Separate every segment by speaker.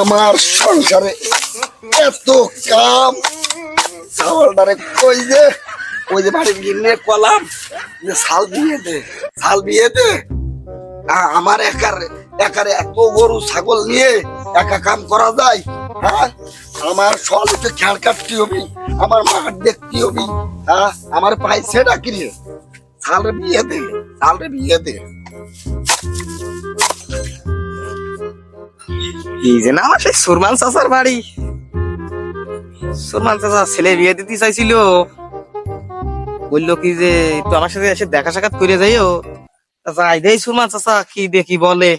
Speaker 1: আমার সংসারে এত কাম। চাওয়ালটারে কই যে? ওই যে বাড়ির গিন্নে কলাম? যে শাল বিয়ে দে শাল বিয়ে দে। আমার একার, একারে এত গরু, ছাগল নিয়ে একা কাম করা যায়। হ্যাঁ আমার সকালে খেয়াল কাটতে হবে, আমার মাঠ দেখতে হবে। হ্যাঁ আমার ডাকি রে শালরে বিয়ে দে শালরে বিয়ে দে।
Speaker 2: এই যে না আমার সেই সুরমান চাচার বাড়ি। সুরমান চাচা ছেলে বিয়ে দিতে চাইছিল। বলল কি যে, একটু আমার সাথে এসে দেখা সাক্ষাৎ করে যাইও। যাই দেই সুরমান চাচা, কি দেখি বলে।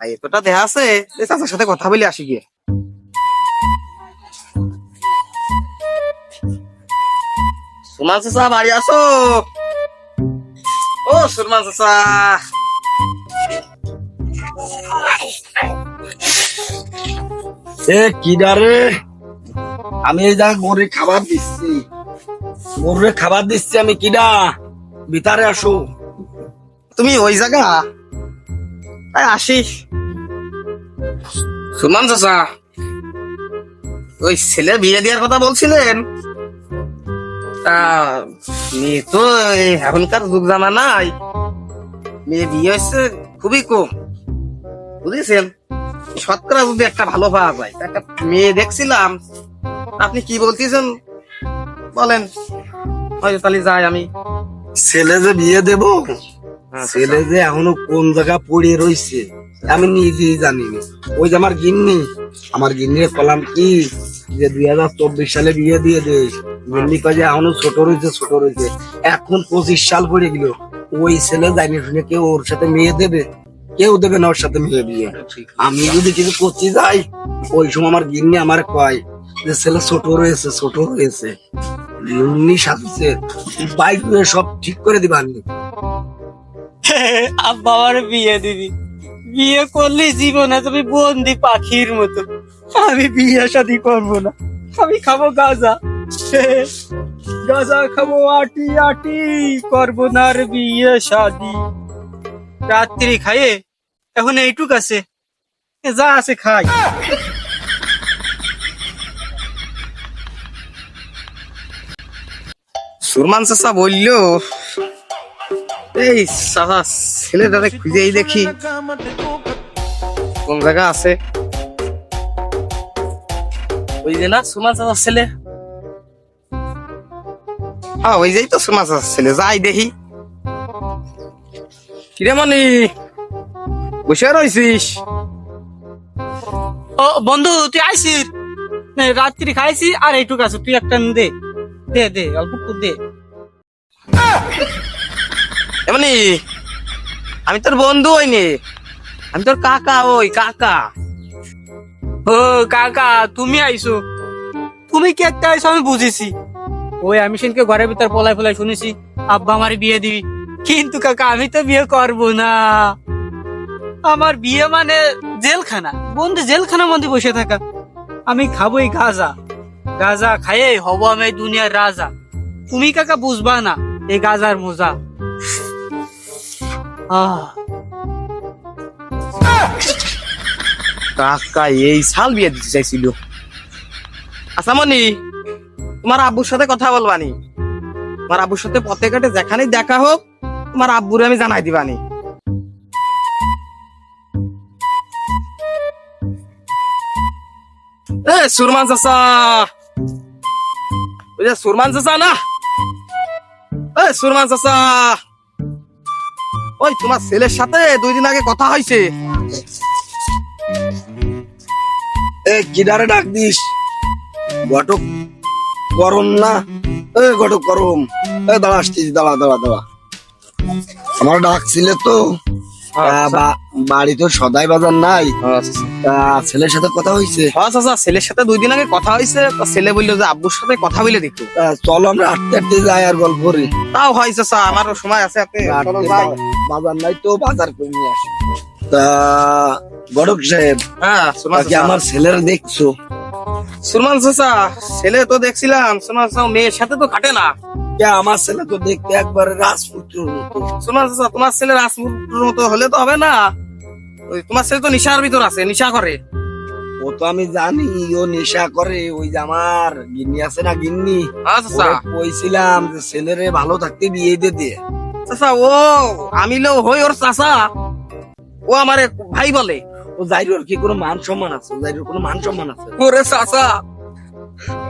Speaker 2: এতটা দেখা আছে চাচার সাথে কথা বলে আসি গিয়ে। সুরমান চাচা, বাড়ি আসো। ও সুরমান চাচা।
Speaker 1: এ কিডারে আমি এই জায়গায় গরুর খাবার দিচ্ছি। গরুরে খাবার দিচ্ছি আমি কিডা ভিতরে আসো।
Speaker 2: তুমি ওই জায়গা? তাই আসি সুমান চাচা। ওই ছেলে বিয়ে দেওয়ার কথা বলছিলেন? তা মেয়ে তো এখনকার যুগ জামানায় মেয়ে বিয়ে হচ্ছে খুবই কম। বুঝেছেন? শতকরা যদি একটা ভালো পাওয়া যায় একটা মেয়ে দেখছিলাম আপনি কি বলতেছেন? বলেন। হয়তো তাহলে যাই আমি।
Speaker 1: ছেলে যে বিয়ে দেব ছেলে যে এখনও কোন জায়গা পড়ে রইছে আমি নিজেই জানি ওই যে আমার গিন্নি আমার গিন্নির কলাম কি যে দুই হাজার চব্বিশ সালে বিয়ে দিয়ে দে। গিন্নি কয় যে এখনও ছোট রয়েছে ছোট রয়েছে এখন পঁচিশ সাল পড়ে গেল ওই ছেলে জানি শুনে কেউ ওর সাথে মেয়ে দেবে? কেউ দেবে না ওর সাথে মেয়ে বিয়ে। আমি যদি কিছু করতে যাই, ওই সময় আমার গিন্নি আমার কয় যে, ছেলে ছোট রয়েছে ছোট রয়েছে। উনিশ আসছে বাইক সব ঠিক করে দিবানি
Speaker 3: আব্বা আমার বিয়ে দিবি। বিয়ে করলে জীবনে তুমি বন্দি পাখির মতো। আমি বিয়ে শাদি করব না। আমি খাব গাঁজা। গাঁজা খাব, আটি আটি। করব না আর বিয়ে শাদি রাত্রি খাইয়ে এখন এইটুক আছে। এ যা আছে খাই।
Speaker 2: সুরমান চাচা বলল এই চাচা ছেলেটারে খুঁজেই দেখি। কোন জায়গা আছে? ওই যে না সুরমান চাচার ছেলে। হ্যাঁ ওই যেই তো সুরমান চাচার ছেলে যাই দেখি। কিরে মনি বসে রয়েছিস
Speaker 3: ও বন্ধু তুই আইসিস রাত্রি খাইছি আর এইটুক আছে তুই একটা দে দে দে অল্প দে।
Speaker 2: এমনি আমি তোর বন্ধু হইনি আমি তোর কাকা ওই কাকা।
Speaker 3: ও কাকা তুমি আইছো। তুমি কি একটা আইছো আমি বুঝেছি। ওই আমি সেনকে ঘরের ভিতর পলাই পলাই শুনেছি আব্বা আমার বিয়ে দিবি। কিন্তু কাকা আমি তো বিয়ে করব না। আমার বিয়ে মানে জেলখানা। বন্ধু, জেলখানার মধ্যে বসে থাকা। আমি খাব এই গাজা। গাজা খাইয়ে হব আমি দুনিয়ার রাজা। তুমি কাকা বুঝবা না, এই গাজার মজা।
Speaker 2: কাকা, এই সাল বিয়ে দিতে চাইছিল। আচ্ছা মনি তোমার আব্বুর সাথে কথা বলবানি। তোমার আব্বুর সাথে পথে ঘাটে যেখানেই দেখা হোক, তোমার আব্বুরে আমি জানাই দিবানি। এ, সুরমান ওই যে সুরমান না? এ, সুরমান ওই তোমার ছেলের সাথে দুই দিন আগে কথা হয়েছে।
Speaker 1: এ কিডারে ডাক দিস? ঘটক গরম না? এ, ঘটক এ, দাঁড়া আসছিস দাঁড়া দাঁড়া দাঁড়া। আমার তো। বাড়ি তো সদাই বাজার নাই। ছেলের সাথে কথা হয়েছে
Speaker 2: হ্যাঁ ছেলের সাথে দুই দিন আগে কথা হয়েছে ছেলে বলল যে আব্বুর সাথে কথা বলে দেখো।
Speaker 1: চলো আমরা হাঁটতে যাই আর গল্প করি।
Speaker 2: তাও হয় চাচা আমারও সময় আছে আপনি
Speaker 1: বাজার নাই তো বাজার করে নিয়ে আসি। তা সাহেব
Speaker 2: হ্যাঁ।
Speaker 1: আমার ছেলের দেখছ?
Speaker 2: সুরমান চাচা ছেলে তো দেখছিলাম সুরমান মেয়ের সাথে তো কাটে না।
Speaker 1: আমার ছেলে তো দেখতে একবারে রাজপুত্র মতো।
Speaker 2: চাচা তোমার ছেলে রাসমুদ্রের মতো হলে তো হবে না। ওই তোমার ছেলে তো নিশার ভিতর আছে নিশা করে।
Speaker 1: ও তো আমি জানি ও নেশা করে। ওই যে আমার গিন্নি আছে না গিন্নি?
Speaker 2: আচ্ছা
Speaker 1: কইছিলাম যে ছেলেরে ভালো থাকতে বিয়ে দিয়ে দিয়ে
Speaker 2: চাচা ও আমি লো হই ওর চাচা। ও আমারে ভাই বলে।
Speaker 1: ও জাইরুর কি কোনো মান সম্মান আছে? জাইরুর কোনো মান সম্মান আছে?
Speaker 2: ওরে চাচা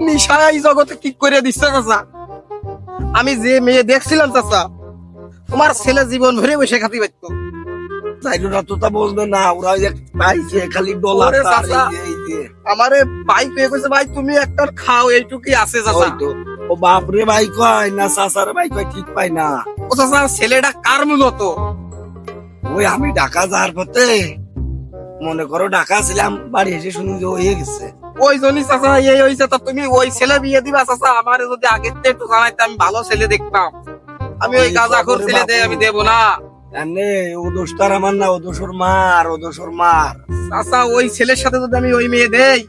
Speaker 2: নিশা এই জগতে কি করে দিচ্ছে চাচা। আমি যে মেয়ে দেখছিলাম চাচা তোমার ছেলে জীবন ভরে বসে খাতি
Speaker 1: জাইরুরা তো তা বলবে না ওরা যে পাইছে খালি ডলার
Speaker 2: আমারে ভাই পেয়ে কইছে ভাই তুমি একটা খাও এইটুকুই আছে চাচা।
Speaker 1: ও বাপরে ভাই কয় না চাচার ভাই কয় ঠিক পাই না।
Speaker 2: ও চাচা ছেলেটা কার মূলত?
Speaker 1: ওই আমি ঢাকা যাওয়ার পথে মনে করো ঢাকা ছিলাম বাড়ি এসে শুনি যে হয়ে গেছে।
Speaker 2: ওই জন্যই চাচা এই হইছে তা তুমি ওই ছেলে বিয়ে দিবা চাচা আমারে যদি আগে থেকে একটু জানাইতে আমি ভালো ছেলে দেখতাম। আমি ওই গাঁজাখোর ছেলে
Speaker 1: বাপু।
Speaker 2: আমি দেবো না।
Speaker 1: এমনি ও দোষ তার আমার না ও দোষর মার ও দোষর মার।
Speaker 2: চাচা ওই ছেলের সাথে যদি আমি ওই মেয়ে দেই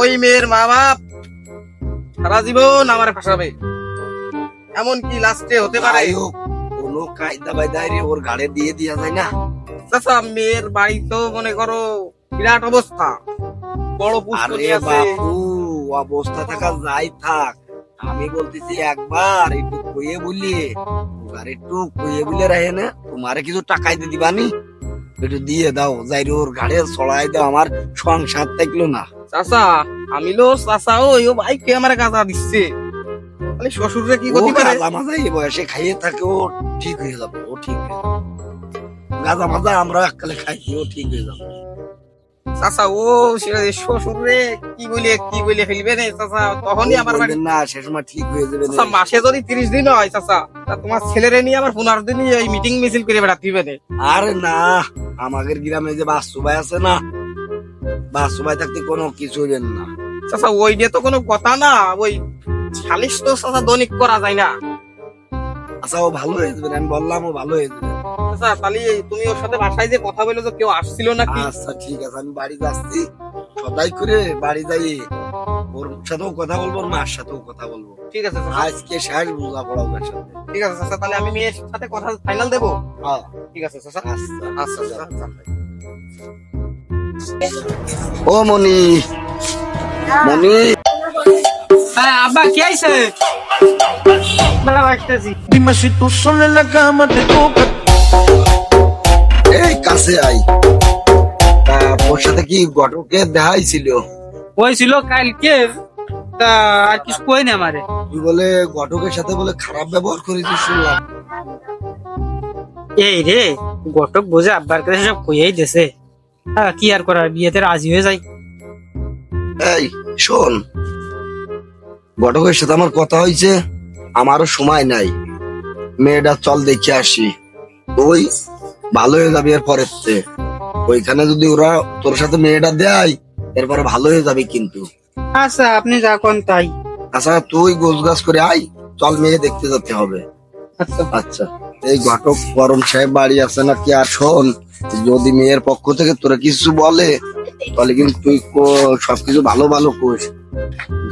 Speaker 2: ওই মেয়ের মা বাপ সারা জীবন আমার ফাঁসাবে। এমন কি লাস্টে হতে পারে
Speaker 1: কোনো কায়দা বায়দায় রে ওর গাড়ে দিয়ে দিয়া যায় না।
Speaker 2: চাচা মেয়ের বাড়ি তো মনে করো বিরাট অবস্থা। বড় পুষ্করি আছে।
Speaker 1: বাপু অবস্থা থাকা যাই থাক। আমি বলতেছি একবার একটু কইয়ে বলি আর একটু কইয়ে বলে রাখে না তোমারে কিছু টাকাই দিয়ে দিবানি। একটু দিয়ে দাও যাই ওর গাড়ে চড়াই দাও আমার সংসার থাকল না।
Speaker 2: চাচা আমি লো চাচা ওই ও ভাই কে আমার গাঁজা দিচ্ছে। খালি শ্বশুরে কি
Speaker 1: ও
Speaker 2: গতি করে?
Speaker 1: গাঁজা মাজা এই বয়সে খাইয়ে থাকে ও ঠিক হয়ে যাবে ও ঠিক হয়ে যাবে। গাঁজা মাজা আমরা এককালে খাইছি ও ঠিক হয়ে যাবে।
Speaker 2: চাচা ও কি বলে কি বলে ফেলবে রে চাচা? তখনই আমার বাড়ি
Speaker 1: না সে সময় ঠিক হয়ে যাবে
Speaker 2: চাচা মাসে যদি তিরিশ দিন হয় চাচা তা তোমার ছেলেরে নিয়ে আমার পনেরো দিনই এই মিটিং মিছিল করে বেড়াতে হবে রে।
Speaker 1: আরে না আমাদের গ্রামে যে বাস্তু ভাই আছে না বাস্তু ভাই থাকতে কোনো কিছু না।
Speaker 2: চাচা ওই নিয়ে তো কোনো কথা না ওই সালিশ তো চাচা দৈনিক করা যায় না।
Speaker 1: আচ্ছা ও ভালো হয়ে যাবে আমি বললাম ও ভালো হয়ে যাবে।
Speaker 2: চাচা তাহলে তুমি ওর সাথে বাসায় যে কথা বলে তো কেউ আসছিল নাকি?
Speaker 1: আচ্ছা ঠিক আছে আমি বাড়ি যাচ্ছি। সদাই করে বাড়ি যাই। ওর সাথেও কথা বলব ওর মার সাথেও কথা বলব।
Speaker 2: ঠিক আছে
Speaker 1: আজকে শেষ বোঝা পড়া ওর সাথে।
Speaker 2: ঠিক আছে চাচা তাহলে আমি মেয়ের সাথে কথা ফাইনাল দেবো?
Speaker 1: হ্যাঁ,
Speaker 2: ঠিক আছে চাচা।
Speaker 1: আচ্ছা
Speaker 2: আচ্ছা চাচা।
Speaker 1: ও মনি। মনি।
Speaker 3: হ্যাঁ আব্বা কি আইছে?
Speaker 4: sola en la cama te toca.
Speaker 1: এই কাছে আই। ওর সাথে কি ঘটকে দেখাইছিল
Speaker 3: ওই ছিল কালকে তা আর কিছু কই না আমারে।
Speaker 1: তুই বলে ঘটকের সাথে বলে খারাপ ব্যবহার করেছিস শুনলাম।
Speaker 3: এই রে গটক বোঝে আব্বার কাছে সব কইয়াই দেছে। হ্যাঁ কি আর করার বিয়েতে রাজি হয়ে যাই।
Speaker 1: এই শোন ঘটকের সাথে আমার কথা হয়েছে আমারও সময় নাই। মেয়েটা চল দেখে আসি। তুই ভালো হয়ে যাবি এর পরের। ওইখানে যদি ওরা তোর সাথে মেয়েটা দেয় এরপরে ভালো হয়ে যাবে কিন্তু।
Speaker 3: আচ্ছা আপনি যা কোন তাই।
Speaker 1: আচ্ছা তুই গোছ গাছ করে আই চল মেয়ে দেখতে যেতে হবে।
Speaker 3: আচ্ছা।
Speaker 1: আচ্ছা এই ঘটক গরম সাহেব বাড়ি আছে না কি আর শোন যদি মেয়ের পক্ষ থেকে তোরা কিছু বলে তাহলে কিন্তু তুই সবকিছু ভালো ভালো কোষ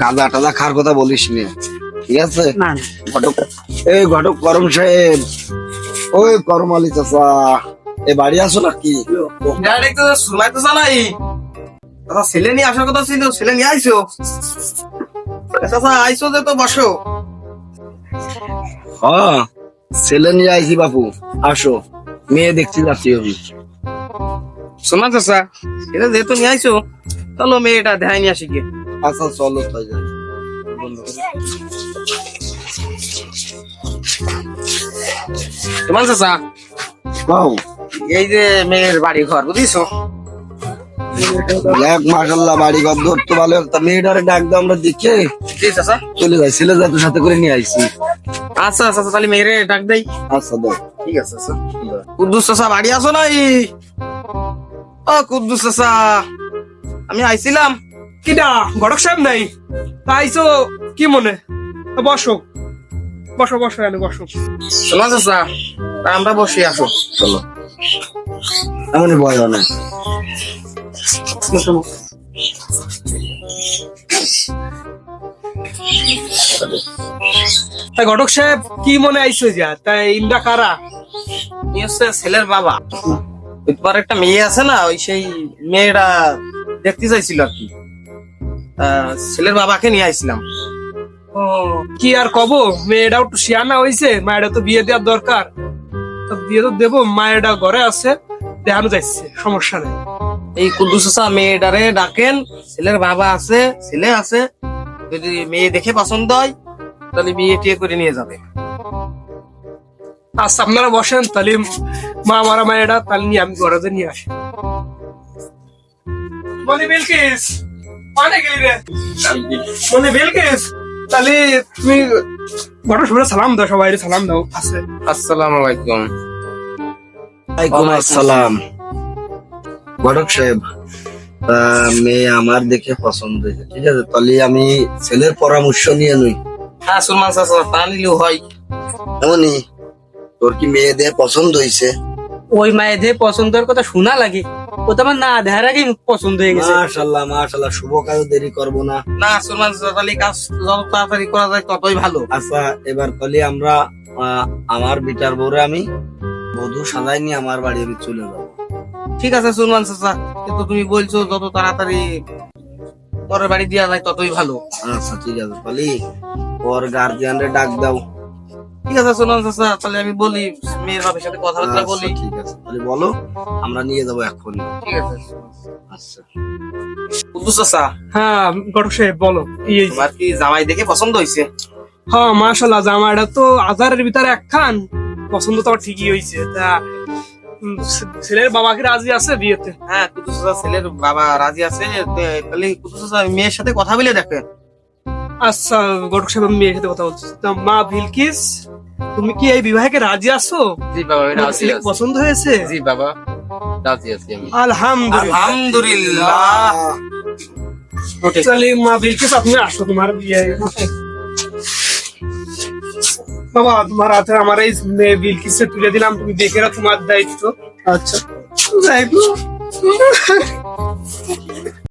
Speaker 1: গাঁদা টাদা খার কথা বলিস নি। ঠিক আছে?
Speaker 3: না না।
Speaker 1: ঘটক এই ঘটক করম সাহেব। ওই করম আলী চাচা এ বাড়ি আছো নাকি?
Speaker 2: ডাইরেক্ট তো শুনাই তো জানাই চাচা ছেলে নিয়ে আসার কথা ছিল ছেলে নিয়ে আইছো? চাচা আইছো যে তো বসো।
Speaker 1: হ্যাঁ ছেলে নিয়ে আইছি বাপু আসো। মেয়ে দেখতে যাচ্ছি আমি।
Speaker 2: শোনা চাচা ছেলে যেহেতু নিয়ে আইছো চলো মেয়েটা দেখাই নিয়ে আসি গিয়ে
Speaker 1: আচ্ছা চলো যাই
Speaker 2: তোমার চাচা?
Speaker 1: বাবু।
Speaker 2: এই যে মেয়ের বাড়ি ঘর বুঝিছো?
Speaker 1: এক মাসাল্লাহ বাড়ি ঘর ধরতে ভালো। মেয়েটারে ডাক দাও আমরা দেখে।
Speaker 2: চাচা।
Speaker 1: চলে যাই ছেলে যাতে সাথে করে নিয়ে আইছি।
Speaker 2: আচ্ছা আচ্ছা আচ্ছা, তাহলে মেয়েরে ডাক দেই।
Speaker 1: আচ্ছা দাও
Speaker 2: ঠিক আছে চাচা। কুদ্দুস চাচা বাড়ি আছো নাই ও কুদ্দুস চাচা আমি আইছিলাম।
Speaker 5: কিডা ঘটক সাহেব নাই? তা আইসো কি মনে? বসো। বসো বসো এনে বসো।
Speaker 2: শোনা চাচা আমরা বসে আসো।
Speaker 1: চলো। এমনই ভয় অনেক
Speaker 5: তা ঘটক সাহেব কি মনে আইসো যা? তাই ইন্দা কারা?
Speaker 2: হচ্ছে ছেলের বাবা। তোমার একটা মেয়ে আছে না ওই সেই মেয়েটা দেখতে চাইছিল আর কি। ছেলের বাবাকে নিয়ে আইছিলাম।
Speaker 5: ও কি আর কব? মেয়েটাও একটু শিয়ানা হয়েছে মায়েরা তো বিয়ে দেওয়ার দরকার। তো বিয়ে তো দেবো মায়েরা ঘরে আছে দেখানো যাচ্ছে সমস্যা নেই।
Speaker 2: এই কুদ্দুস মেয়েটারে ডাকেন ছেলের বাবা আছে ছেলে আছে যদি মেয়ে দেখে পছন্দ হয় তাহলে বিয়ে টিয়ে করে নিয়ে যাবে।
Speaker 5: আচ্ছা আপনারা বসেন তাহলে মা মারা মায়েরা তাহলে নিয়ে আমি ঘরে নিয়ে আসি। মনে বিলকিস! অনেক গেলি রে মনে বিলকিস তাহলে তুমি সালাম দাও সবাই সালাম দাও। আছে।
Speaker 2: আসসালামু আলাইকুম
Speaker 1: ওয়ালাইকুম আসসালাম। ঘটক সাহেব মেয়ে আমার দেখে পছন্দ হয়েছে ঠিক আছে? তাহলে আমি ছেলের পরামর্শ নিয়ে নই।
Speaker 2: হ্যাঁ সুলমান চাচা তা নিলেও হয়।
Speaker 1: এমনই তোর কি মেয়ে দিয়ে পছন্দ হয়েছে?
Speaker 3: ওই মায়েদের পছন্দের কথা শোনা লাগে। ও তো আমার না দেখার আগেই পছন্দ হয়ে গেছে?
Speaker 1: মাশাল্লাহ মাশাল্লাহ শুভ কাজ দেরি করব না।
Speaker 2: না সুলমান চাচা কাজ যত তাড়াতাড়ি করা যায় ততই ভালো।
Speaker 1: আচ্ছা এবার তাহলে আমরা আমার বিটার বউরে আমি বধু সাজাই নিয়ে আমার বাড়ি আমি চলে যাব।
Speaker 2: ঠিক আছে সুলমান চাচা কিন্তু তুমি বলছো যত তাড়াতাড়ি পরের বাড়ি দেওয়া যায় ততই ভালো।
Speaker 1: আচ্ছা ঠিক আছে তাহলে ওর গার্জিয়ানরে ডাক দাও।
Speaker 2: ঠিক আছে চাচা তাহলে আমি বলি মেয়ের বাবার সাথে কথাবার্তা
Speaker 1: আচ্ছা,
Speaker 2: বলি।
Speaker 1: ঠিক আছে তাহলে বলো আমরা নিয়ে যাব এখন
Speaker 2: ঠিক আছে
Speaker 1: আচ্ছা।
Speaker 2: কুদ্দুস চাচা
Speaker 5: হ্যাঁ ঘটক সাহেব বলো এই
Speaker 2: তোমার কি জামাই দেখে পছন্দ হয়েছে?
Speaker 5: হ্যাঁ মাশাল্লাহ জামাটা তো হাজারের ভিতরে একখান পছন্দ তো আমার ঠিকই হয়েছে। তা ছেলের বাবাকে রাজি আছে বিয়েতে?
Speaker 2: হ্যাঁ কুদ্দুস চাচা ছেলের বাবা রাজি আছে তাহলে কুদ্দুস চাচা মেয়ের সাথে কথা বলে দেখেন
Speaker 5: আচ্ছা ঘটক সাহেব আমি মেয়ের সাথে কথা বলছি। তা মা বিলকিস তুমি কি এই বিবাহকে রাজি আছো?
Speaker 6: জি বাবা রাজি আছি।
Speaker 5: পছন্দ হয়েছে?
Speaker 6: জি বাবা রাজি আছি আমি।
Speaker 5: আলহামদুলিল্লাহ।
Speaker 2: আলহামদুলিল্লাহ।
Speaker 5: তাহলে মা বিলকিস আপনি আসো তোমার বিয়ে। বাবা তোমার হাতে আমার এই মেয়ে বিলকিসে তুলে দিলাম তুমি দেখে রাখো তোমার দায়িত্ব। আচ্ছা। যাই গো।